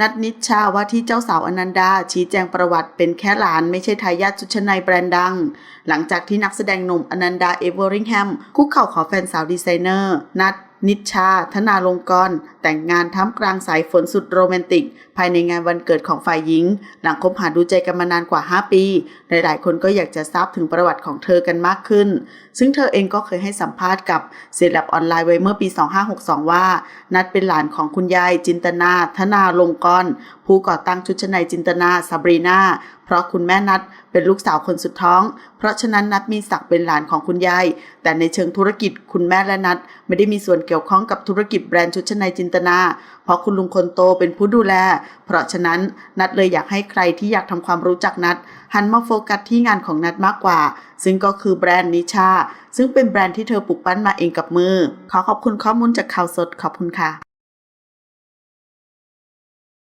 นัดนิชชาว่าที่เจ้าสาวอนันดา ชี้แจงประวัติเป็นแค่หลานไม่ใช่ทายาทชุดชั้นในแบรนด์ดัง หลังจากที่นักแสดงหนุ่มอนันดาเอเวอริงแฮมคุกเข่าขอแฟนสาวดีไซเนอร์ นัด นิชชา ธนาลงกรณ์แต่งงานท่ามกลางสายฝนสุดโรแมนติก ภายในงานวันเกิดของฝ่ายหญิง หลังคบหาดูใจกันมานานกว่า 5 ปี หลายๆ คนก็อยากจะทราบถึงประวัติของเธอกันมากขึ้น ซึ่งเธอเองก็เคยให้สัมภาษณ์กับเซเลบออนไลน์ไว้เมื่อปี 2562 ว่า นัดเป็นหลานของคุณยายจินตนา ธนาลงกรณ์ผู้ก่อตั้งชุดชั้นในจินตนาซาบรีนาเพราะคุณแม่นัดเป็นลูกสาวคนสุดท้อง เพราะฉะนั้นนัดมีศักดิ์เป็นหลานของคุณยาย แต่ในเชิงธุรกิจคุณแม่และนัดไม่ได้มีส่วนเกี่ยวข้องกับธุรกิจแบรนด์ชุดชั้นในจินตนา เพราะคุณลุงคนโตเป็นผู้ดูแล เพราะฉะนั้นนัดเลยอยากให้ใครที่อยากทำความรู้จักนัดหันมาโฟกัสที่งานของนัดมากกว่า ซึ่งก็คือแบรนด์นิชาซึ่งเป็นแบรนด์ที่เธอปลูกปั้นมาเองกับมือ ขอขอบคุณข้อมูลจากข่าวสดขอบคุณค่ะ